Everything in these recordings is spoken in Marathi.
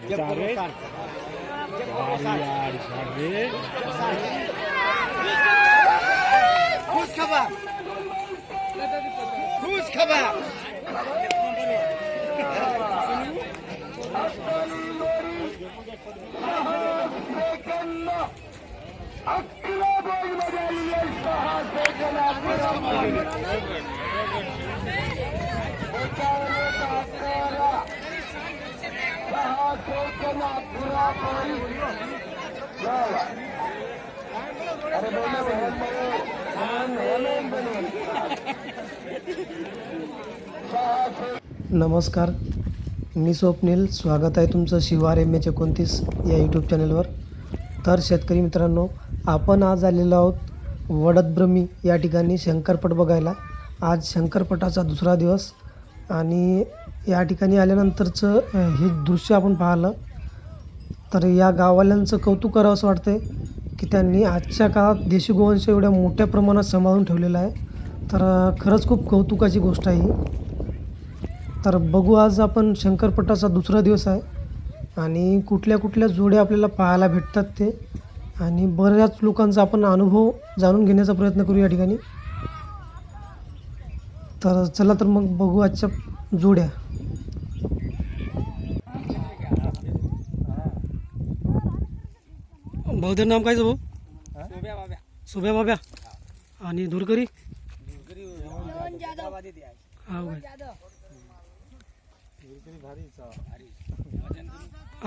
Cari, cari, cari. खुश खबर खुश खबर नमस्कार मी स्वप्नील. स्वागत आहे तुमचं शिवार एम एच एकोणतीस या यूट्यूब चॅनलवर तर शेतकरी मित्रांनो आपण आज आलेलो आहोत वडदब्रमी या ठिकाणी शंकरपट बघायला. आज शंकरपटाचा दुसरा दिवस. आणि या ठिकाणी आल्यानंतरचं हे दृश्य आपण पाहिलं. तर या गाववाल्यांचं कौतुक करावं असं वाटतंय की त्यांनी आजच्या काळात देशी गोवंश एवढ्या मोठ्या प्रमाणात सांभाळून ठेवलेलं आहे. तर खरंच खूप कौतुकाची गोष्ट आहे ही. तर बघू आज आपण शंकरपटाचा दुसरा दिवस आहे आणि कुठल्या कुठल्या जोड्या आपल्याला पाहायला भेटतात ते. आणि बऱ्याच लोकांचा आपण अनुभव जाणून घेण्याचा प्रयत्न करू या ठिकाणी. तर चला तर मग बघू आजच्या जोड्या. भाऊদের नाम काय भाऊ? सुभ्या बाब्या. आणि धुरकरी? हा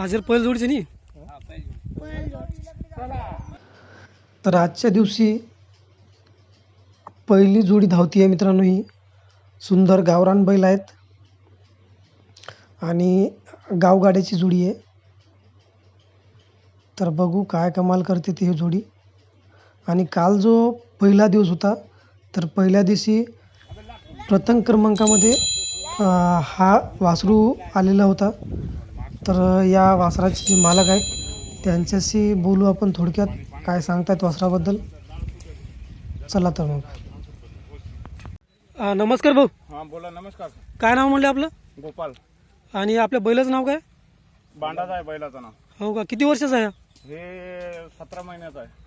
आज पहिल जोडीचे नी? तर आजच्या दिवशी पहिली जोडी धावती आहे मित्रांनो ही. सुंदर गावरान बैल आहेत. आणि गावगाड्याची जोडी आहे. तर बघू काय कमाल करते ती ही जोडी. आणि काल जो पहिला दिवस होता तर पहिल्या दिवशी प्रथम क्रमांकामध्ये हा वासरू आलेला होता. तर या वासराचे जे मालक आहेत त्यांच्याशी बोलू आपण थोडक्यात काय सांगतायत वासराबद्दल. चला तर मग. नमस्कार भाऊ. हा बोला नमस्कार. काय नाव म्हणलं आपलं? गोपाल. आणि आपल्या बैलाचं नाव काय? बांडाचा आहे बैलाचं नाव. हो का? किती वर्षाचं आहे हा? हे सतरा महिन्याचं आहे.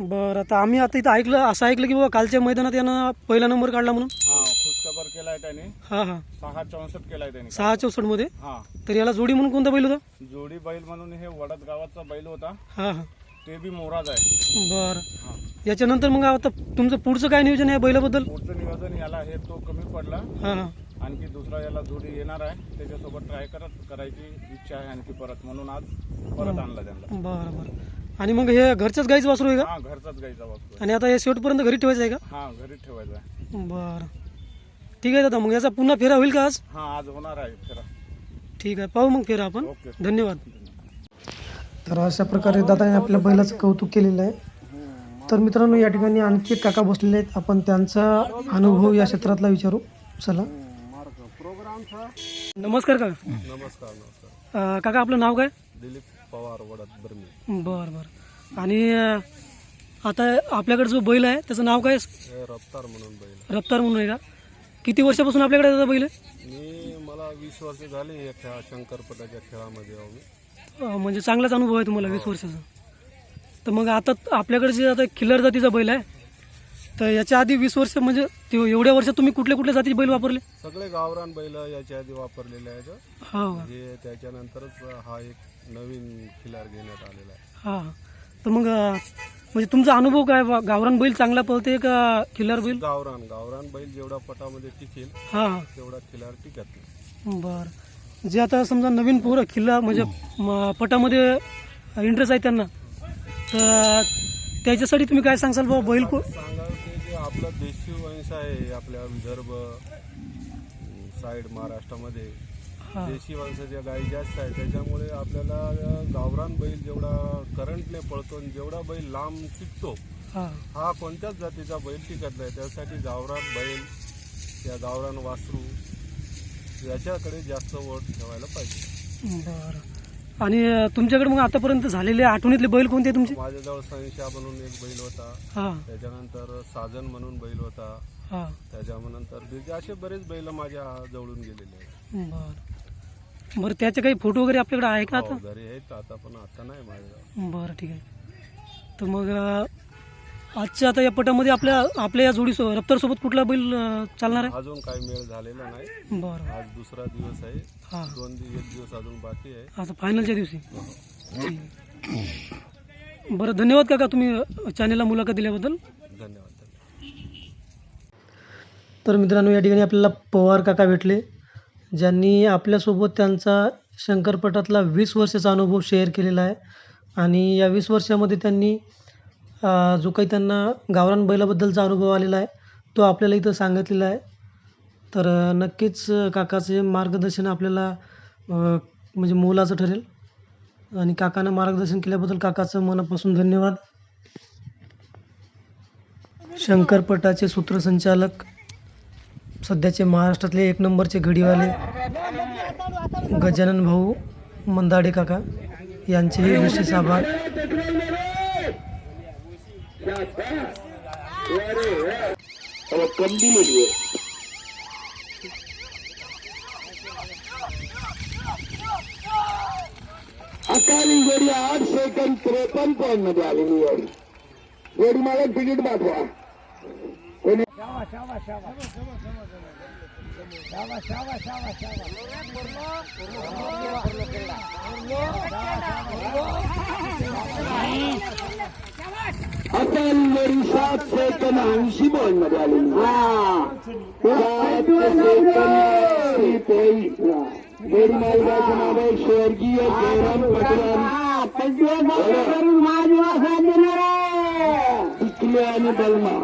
बरं आता आम्ही आता इथं ऐकलं असं ऐकलं की बाबा कालच्या मैदानात यानं पहिला नंबर काढला म्हणून. हा खुशखबर केलाय त्याने. हां हां. सहा चौसष्ट केलाय त्याने. सहा चौसष्टमध्ये हा. तर याला जोडी म्हणून कोणता बैल होता? जोडी बैल म्हणून हे वडद गावाचा बैल होता. हां हां. ते बी मोराज आहे. बरं. हा. याच्यानंतर मग आता तुमचं पुढचं काय नियोजन आहे बैलाबद्दल? पुढचं नियोजन याला हे तो कमी पडला. हां. हां आणखी दुसरा याला जोडी येणार आहे. त्याच्यासोबत ट्राय करत करायची इच्छा आहे आणखी परत. म्हणून आज परत आणला त्यांना. बरं बरं. आणि मग हे घरच्याच गाईचं वासरू आहे का? हा घरचाच गाईचा आहे. आणि आता हे शेवटपर्यंत घरी ठेवायचं आहे का? हा घरी ठेवायचा आहे. बरं. ठीक आहे दादा मग याचा पुन्हा फेरा होईल का आज? हा आज होणार आहे फिरा. ठीक आहे. पाहू मग फेरा आपण. ओके. धन्यवाद. तर अशा प्रकारे दादाने आपल्या बैलाचं कौतुक केलेलं आहे. तर मित्रांनो या ठिकाणी आणखी एक काका बसलेले आहेत. आपण त्यांचा अनुभव या क्षेत्रातला विचारू. चला. नमस्कार काका. नमस्कार नमस्कार काका आपलं नाव काय? दिलीप पवार बर्मी. बरं बरं. आणि आता आपल्याकडे जो बैल आहे त्याचं नाव काय? रफ्तार म्हणून बैल रफ्तार म्हणून आहे का? किती वर्षापासून आपल्याकडे त्याचा बैल आहे? मी मला वीस वर्ष झाली या खेळा शंकरपटाच्या खेळामध्ये म्हणजे चांगलाच अनुभव आहे तुम्हाला वीस वर्षाचा. तर मग आता आपल्याकडे जे आता खिल्लर जातीचा बैल आहे तर याच्या आधी वीस वर्ष म्हणजे ते एवढ्या वर्षात तुम्ही कुठल्या कुठल्या जातीचे बैल वापरले? सगळे गावरान बैल याच्या आधी वापरलेले आहेत. हो. हे त्याच्यानंतरच हा एक नवीन खिलार घेण्यात आलेला आहे. हां. तर मग म्हणजे तुमचा अनुभव काय? गावरान बैल चांगला पळते का खिल्लार बैल? गावरान गावरान बैल जेवढा पटामध्ये टिकेल हां हां. तेवढा खिलार टिकत नाही. बरं. जे आता समजा नवीन पोरं किल्ला म्हणजे म, पटामध्ये इंटरेस्ट आहे त्यांना तर त्याच्यासाठी तुम्ही काय सांगाल बाबा बैल को सांगाल ते जे आपलं देशी वंश आहे आपल्या विदर्भ साईड महाराष्ट्रामध्ये देशी वंशाच्या गायी जास्त आहे त्याच्यामुळे आपल्याला गावरान बैल जेवढा करंटने पळतो आणि जेवढा बैल लांब टिकतो हा कोणत्याच जातीचा बैल टिकत नाही. त्यासाठी गावरान बैल या गावरान वासरू याच्याकडे जास्त वोट ठेवायला पाहिजे. बरं. आणि अं, तुमच्याकडे मग आतापर्यंत झालेले आठवणीतले बैल कोणते तुमचे? माझ्याजवळ संशा म्हणून एक बैल होता. हां. त्याच्यानंतर साजन म्हणून बैल होता. हां. त्याच्यानंतर जे असे बरेच बैल माझ्या जवळून गेलेले आहेत. बरं. बरं त्याचे काही फोटो वगैरे आपल्याकडे आहे का हो, आता? घरी आहेत. आता पण आता नाही माझ्या बरं ठीक आहे. तर मग अं, आजच्या आता या पटामध्ये आपल्या आपल्या या जोडी रफ्तारसोबत कुठला बैल अं, चालणार आहे? अजून काही मेळ झालेला नाही. बरं. आज दुसरा दिवस आहे. हां. दोन दिवस एक दिवस अजून बाकी आहे. आता फायनलच्या दिवशी. ठीक. बरं धन्यवाद काका तुम्ही चॅनेलला मुलाखत दिल्याबद्दल. धन्यवाद तर मित्रांनो या ठिकाणी आपल्याला पवार काका भेटले ज्यांनी आपल्यासोबत त्यांचा शंकरपटातला वीस वर्षाचा अनुभव शेअर केलेला आहे. आणि या वीस वर्षामध्ये त्यांनी जो काही त्यांना गावरान बैलाबद्दलचा अनुभव आलेला आहे तो आपल्याला इथं सांगितलेला आहे. तर नक्कीच काकाचे मार्गदर्शन आपल्याला म्हणजे मोलाचं ठरेल. आणि काकानं मार्गदर्शन केल्याबद्दल काकाचं मनापासून धन्यवाद. शंकरपटाचे सूत्रसंचालक सध्याचे महाराष्ट्रातले एक नंबरचे घडीवाले गजानन भाऊ मंदाडे काका यांचेही विशेष आभार. और कम दिलेली आहे अकाली जोडी आठ सेकंद त्रेपन्न पॉईंटमध्ये आलेली आहे जोडी मला तिकीट पाठवा कोणी अकाली जोडी सात सेकंद ऐंशी पॉईंटमध्ये आलेली सात सेकंद पॉईंट जोडी मालकाचं नाव आहे स्वर्गीय जयराम पटवान टिकले आणि बलमा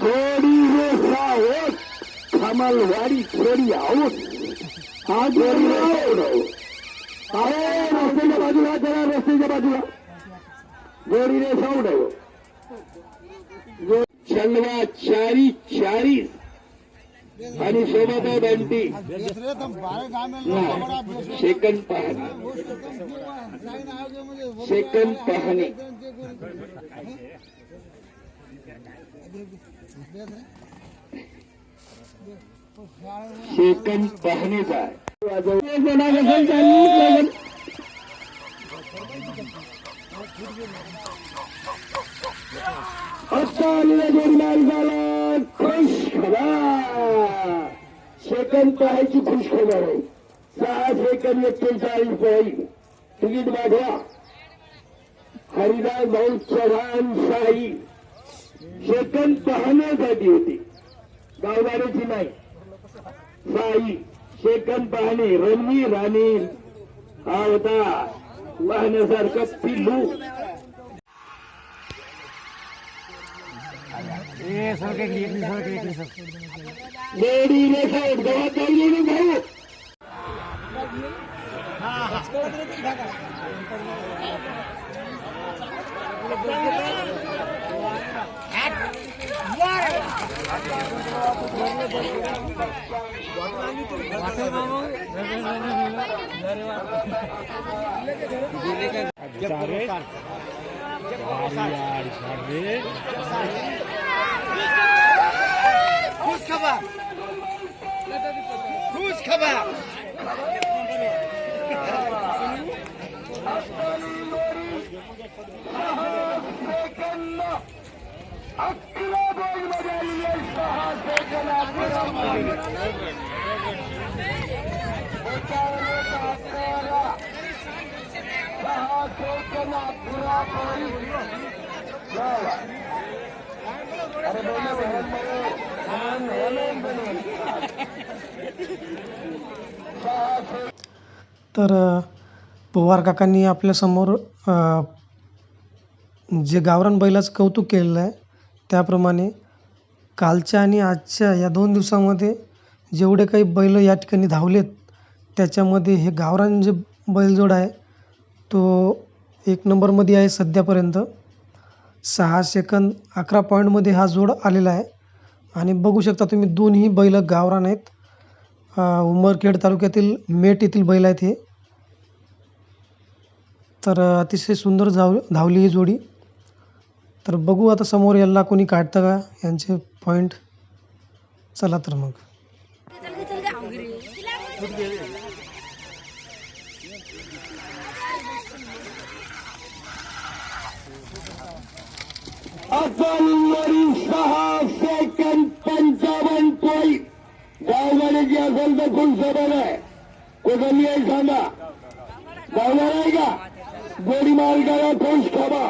थोडी रेषा होत कमलवाडी थोडी आहोत. आज रस्त्याच्या बाजूला जरा रस्त्याच्या बाजूला. जोडी रेषा उडाव चंदवा चारी चारी. आणि सोबत आहे बंटी सेकंद पाहणे. सेकंद पाहणे. सेकंद पाहणेचा आता आलेल्या दोन माल खुश खबर सेकंद पाहायची खुश खबर आहे. सहा सेकंद एक्केचाळीस पॉईंट तिकीट मागवा हरिदास भाऊ चव्हाण शाही. सेकंद पाहण्यासाठी होती. गावगाड्याची नाही साई सेकंद पाहणे रणवीर आणि हा होता वाहण्यासारखं पिल्लू. लेडी गावात जाऊन भाऊ. खुश खबर खुश खबर तर पवार काकांनी आपल्यासमोर जे गावरान बैलाचं कौतुक केलेलं आहे त्याप्रमाणे कालच्या आणि आजच्या या दोन दिवसामध्ये जेवढे काही बैल या ठिकाणी धावलेत त्याच्यामध्ये हे गावरान जे बैलजोड आहे तो एक नंबरमध्ये आहे सध्यापर्यंत. सहा सेकंद अकरा पॉईंटमध्ये हा जोड आलेला आहे. आणि बघू शकता तुम्ही दोन्ही बैल गावरान आहेत. उमरखेड तालुक्यातील मेट येथील बैल आहेत हे. तर अतिशय सुंदर धाव धावली ही जोडी. तर बघू आता समोर याला कोणी काढतं का यांचे पॉईंट चला तर मग पंचावन्न पॉईंट गाववाले असेल तर खूप सोबत आहे कोणी आहे सांगा गावणार आहे का गोडी मार्गाला खुश खबा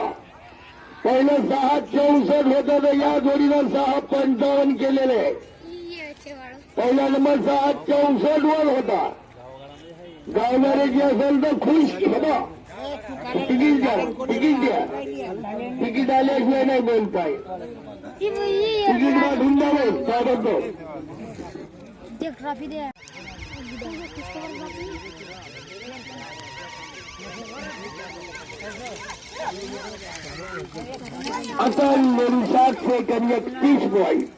पहिलं सहा चौसष्ट होतं तर या जोडीनं सहा पंचावन्न केलेले. पहिला नंबर सहा चौसष्ट वर होता. गावणाऱ्याची असेल तर खुश होता. तिकीट द्या तिकीट द्या. तिकीट आल्याशिवाय नाही बोलताय. तिकीट वाढून द्या नाही त्याबद्दल ट्रॉफी दे आता मेरी सात सेकंड एकतीस पॉईंट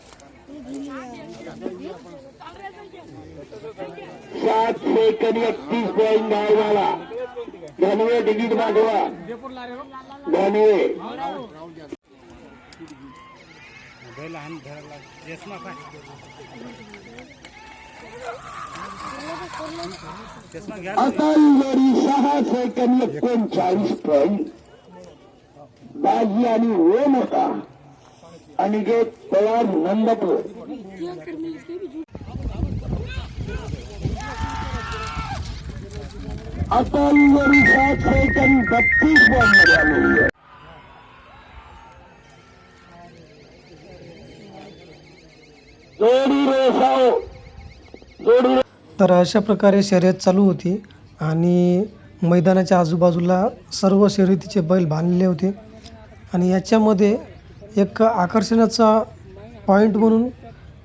सात सेकंड एकतीस पॉईंट गाववाला धनवे तिकीट मागवा. धनवे. आता मेरी सहा सेकंड एकोणचाळीस पॉईंट बाजी आणि ओम होता. अनिकेत पवार नंदपूर आता अंगरी बत्तीस पॉईंटमध्ये आलेली आहे जोडी रेसाओ जोडी तर अशा प्रकारे शर्यत चालू होती आणि मैदानाच्या आजूबाजूला सर्व शर्यतीचे बैल बांधलेले होते. आणि याच्यामध्ये एक आकर्षणाचा पॉईंट म्हणून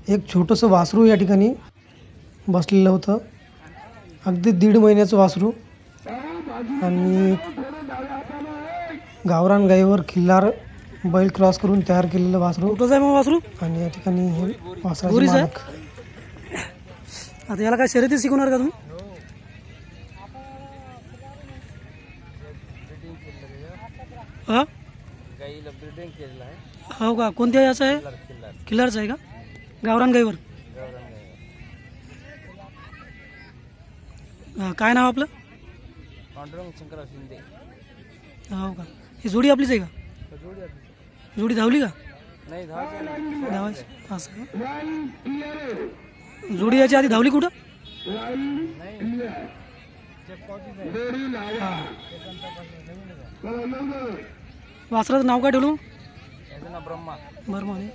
एक छोटंसं वासरू या ठिकाणी बसलेलं होतं. अगदी दीड महिन्याचं वासरू. आणि गावरान गाईवर खिल्लार बैल क्रॉस करून तयार केलेलं वासरू. कुठं आहे मग वासरू? आणि या ठिकाणी हे? मालक. आता याला काय शर्यती शिकवणार का तुम्ही? हो का? कोणत्या याचं आहे? किल्लारचं आहे का? गावरान गाईवर. काय नाव आपलं? पांडुरंग शंकरराव शिंदे. हो का? ही जोडी आपलीच आहे का? जोडी धावली का? नाही धावायचं असं का जोडी याच्या आधी धावली कुठं. वासराचं नाव काय ठेवलं? मग? याचं नाव ब्रह्मा बरं म्हणे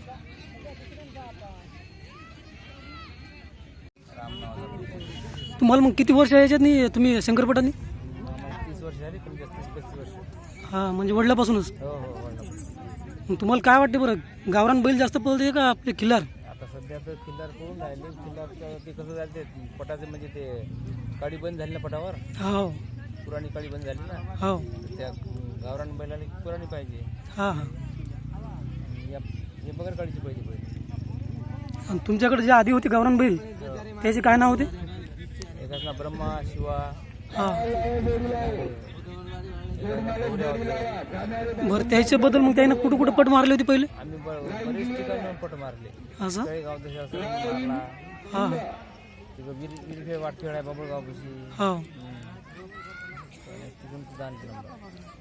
तुम्हाला मग किती वर्ष याच्यात नाही तुम्ही शंकरपटांनी? हा म्हणजे वडिलापासूनच. हो हो मग तुम्हाला काय वाटते बरं गावरान बैल जास्त पळते का आपले खिल्लार? आता सध्या तर किल्लार करून राहिले किल्लारचं ते कसं झालं ते पटाचे म्हणजे ते काडी बंद झाली ना पटावर? हो. पुराणी काडी बंद झाली ना? हो. त्या गावरान बैलाला पुराणी पाहिजे. हा हा. या हे बगर आणि तुमच्याकडे जे आधी होते गावरान बैल त्याचे काय नाव होते? नाव ब्रह्मा शिवा. हा. होत्या. बरं त्याच्याबद्दल मग त्यानं कुठं कुठं पट मारले होते पहिले? आम्ही ब- बरेच ठिकाणी पट मारले. असं? मारला हा. तिथं वीर वीरफे वाटखेळ आहे बाबळगाव पशी हो तिथून तिथं आणखी नंबर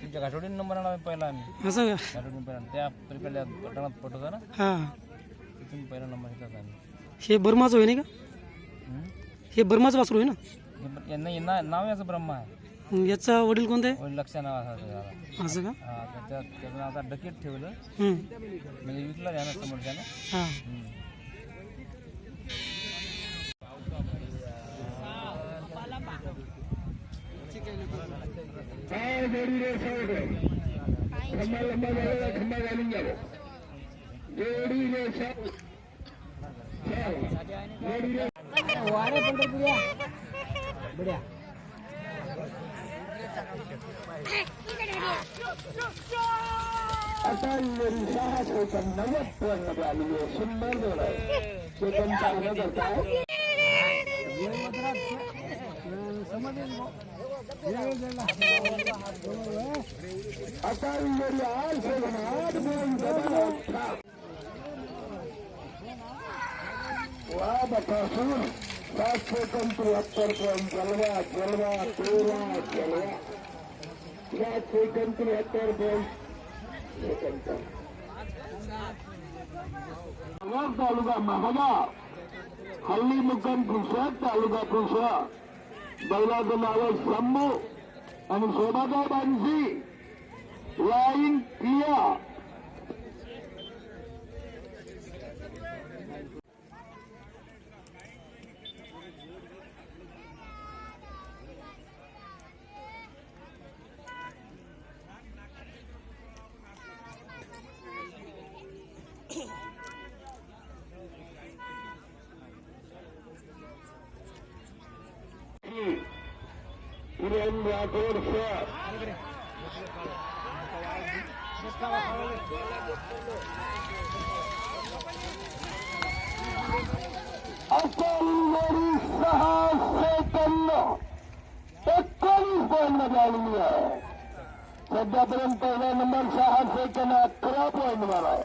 तुमच्या घाटोडीन नंबर आला पहिला आम्ही. असं का? घाटोडीन पहिला. त्या पलीकडल्या पटणात पट होता ना हा. तिथून पहिला नंबर घेतला आम्ही. हे बर्माचं होय नाही का? हम्म? हे बर्माचं वासरू आहे ना? हे यांना यांना नाव याचं ब्रह्मा आहे. मग याचा वडील कोणते? वडील लक्ष नाव असायचं त्याला. असं का? हा त्याच्या त्याचं नाव आता डकेट ठेवलं. म्हणजे विकला द्या ना समोरच्यानं हा. हम्म. काय जोडी खंबा लंबा झालेला खंबा घालून घ्यावं जोडी रेसाओ जोडी रे आलेली आहे सुंदर जोड आहे आठ सेकंद आठ पॉईंट दबाव वा बकासूर सात सेकंद त्र्याहत्तर पॉईंट जलवा जलवा तेरा जलवा सात सेकंद त्र्याहत्तर पॉईंट सेकंद तालुका महागा हल्ली मुक्काम कृषक तालुका कृषक बैलाचं नाव आहे शंभू आणि शोभागाव Banshi lain dia. Ini yang berapa besar? सध्यापर्यंत पहिला नंबर सहा सेकंद अकरा पॉईंट वर आहे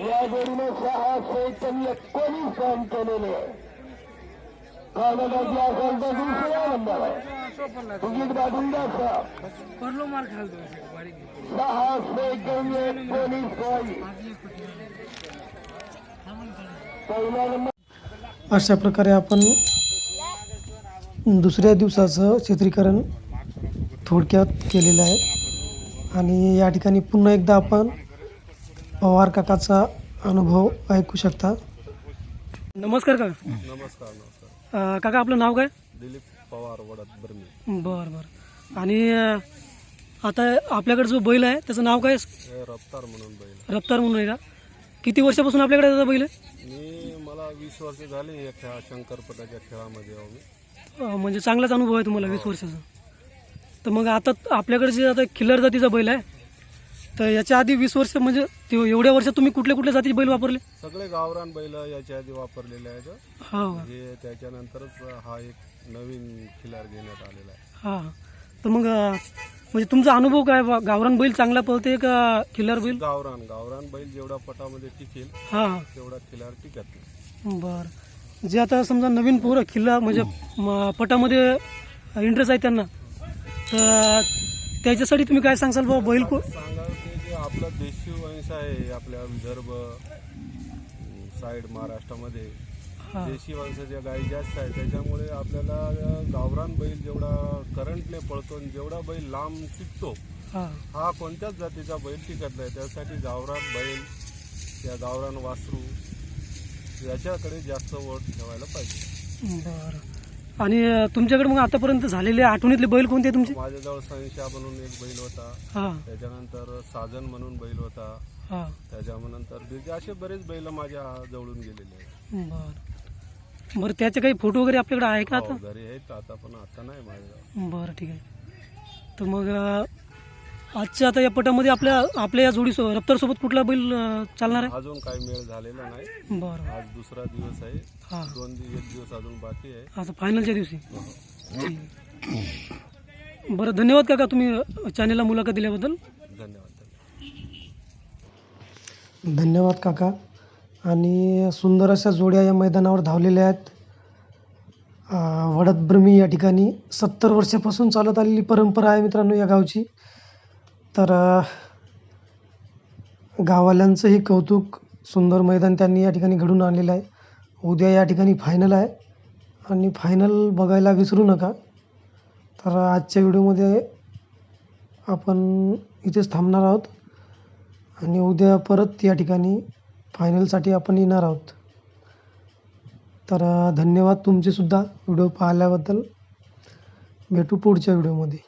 या जोडीने सहा सेकंद एकोणीस पॉईंट केलेले आहे कागदाची असेल तर दुसरा नंबर आहे तिकीट काढून द्या सर परलो मार खालतो सहा अशा प्रकारे आपण दुसऱ्या दिवसाचं चित्रीकरण थोडक्यात केलेलं आहे. आणि या ठिकाणी पुन्हा एकदा आपण पवार काकाचा अनुभव ऐकू शकता. नमस्कार काका. नमस्कार नमस्कार. काका आपलं नाव काय? दिलीप पवार वडद बर्मी. बरं बरं. आणि आता आपल्याकडे जो बैल आहे त्याचं नाव काय? हे रफ्तार म्हणून बैल रफ्तार म्हणून आहे का? किती वर्षापासून आपल्याकडे त्याचा बैल आहे? मी मला वीस वर्ष झाली या खेळा शंकरपटाच्या खेळामध्ये आहो मी. अं, म्हणजे चांगलाच अनुभव आहे तुम्हाला वीस वर्षाचा. तर मग आता आपल्याकडे जे आता खिल्लार जातीचा बैल आहे तर याच्या आधी वीस वर्ष म्हणजे ते एवढ्या वर्षात तुम्ही कुठल्या कुठल्या जातीचे बैल वापरले? सगळे गावरान बैल याच्या आधी वापरलेले आहेत. हा? हे त्याच्यानंतरच हा एक नवीन खिलार घेण्यात आलेला आहे. हा. तर मग अं, म्हणजे तुमचा अनुभव काय? बा? गावरान बैल चांगला पळते का खिल्लार बैल? गावरान गावरान बैल जेवढा पटामध्ये टिकेल हा. तेवढा खिलार टिकत नाही. बर. जे आता समजा नवीन पोरं खिल्ला म्हणजे म- पटामध्ये इंटरेस्ट आहे त्यांना तर त्याच्यासाठी तुम्ही काय सांगसाल बाबा बैल को सांगा ते जे आपलं देशी वंश आहे आपल्या विदर्भ साईड महाराष्ट्रामध्ये देशी वंशाच्या गायी जास्त आहे त्याच्यामुळे आपल्याला गावरान बैल जेवढा करंटने पळतो आणि जेवढा बैल लांब टिकतो हा. कोणत्याच जातीचा बैल टिकत नाही. त्यासाठी गावरान बैल या गावरान वासरू याच्याकडे जास्त वोट ठेवायला पाहिजे. बरं. आणि तुमच्याकडे मग आतापर्यंत झालेले आठवणीतले बैल कोणते तुमचे? माझ्याजवळ संशा म्हणून एक बैल होता. हा. त्याच्यानंतर साजन म्हणून बैल होता. त्याच्यानंतर असे बरेच बैल माझ्या जवळून गेलेले आहेत. बरं त्याचे काही फोटो वगैरे आपल्याकडे आहे का आता? हो, घरी आहेत आता पण आता नाही माझ्या. बरं ठीक आहे. तर मग अं, आजच्या आता या पटामध्ये आपल्या आपल्या या जोडी रफ्तारसोबत कुठला बैल अं, चालणार आहे? अजून काही मेळ झालेला नाही. बरं. आज दुसरा दिवस आहे. हा. दोन दिवस एक दिवस अजून बाकी आहे. आता फायनलच्या दिवशी. ठीक. बरं धन्यवाद काका तुम्ही चॅनेलला मुलाखत दिल्याबद्दल. धन्यवाद. धन्यवाद काका. आणि सुंदर अशा जोड्या या मैदानावर धावलेल्या आहेत. अं, वडदब्रमी या ठिकाणी सत्तर वर्षापासून चालत आलेली परंपरा आहे मित्रांनो या गावची. तर गाववाल्यांचंही कौतुक सुंदर मैदान त्यांनी या ठिकाणी घडून आणलेलं आहे. उद्या या ठिकाणी फायनल आहे. आणि फायनल बघायला विसरू नका. तर आजच्या व्हिडिओमध्ये आपण इथेच थांबणार आहोत. आणि उद्या परत या ठिकाणी फायनलसाठी आपण येणार आहोत. तर धन्यवाद तुमचेसुद्धा व्हिडिओ पाहिल्याबद्दल. भेटू पुढच्या व्हिडिओमध्ये.